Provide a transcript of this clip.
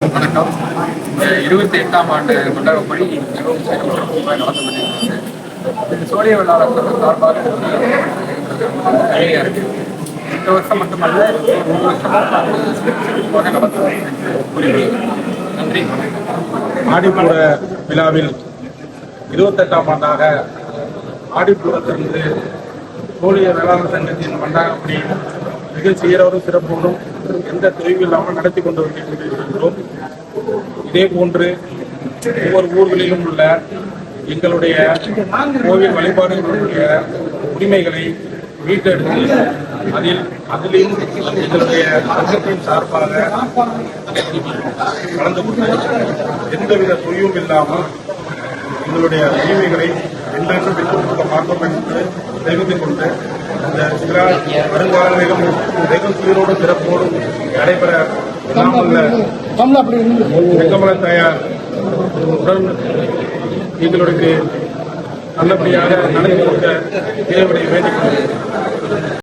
வணக்கம் இருபத்தி எட்டாம் ஆண்டு கொண்டாடப்படி மிகவும் நடத்தப்பட்டிருக்கிறது சோழிய விழாவில் சார்பாக பெருமையாக இருக்கு இந்த வருஷம் மட்டுமல்ல மூணு வருஷமாக சிறப்பாக நன்றி ஆடிப்பூர விழாவில் இருபத்தெட்டாம் ஆண்டாக ஆடிப்பூரத்திலிருந்து சோழிய வேளாண் சங்கத்தின் மண்டாகப்படி மிக சீரோடும் சிறப்போடும் எந்த தொய்வு இல்லாமல் நடத்தி கொண்டு வந்து கொண்டிருக்கிறோம் இதே போன்று ஒவ்வொரு ஊர்களிலும் உள்ள எங்களுடைய கோவில் வழிபாடுகளுடைய உரிமைகளை மீட்டெடுத்து அதில் அதிலும் எங்களுடைய சங்கத்தின் சார்பாக கலந்து கொண்டு எந்தவித தொய்வும் இல்லாமல் எங்களுடைய உரிமைகளை என்றென்றும் பெற்றுக் கொடுக்க மாட்டோம் என்று தெரிவித்துக் கொண்டு இந்த விழா வருங்காலங்களிலும் வெகு சீரோடும் சிறப்போடும் நடைபெற செங்கமல தாயார் உடன் எங்களுக்கு நல்லபடியாக நடத்தி கொடுக்க இறைவனை வேண்டிக் கொள்கிறேன்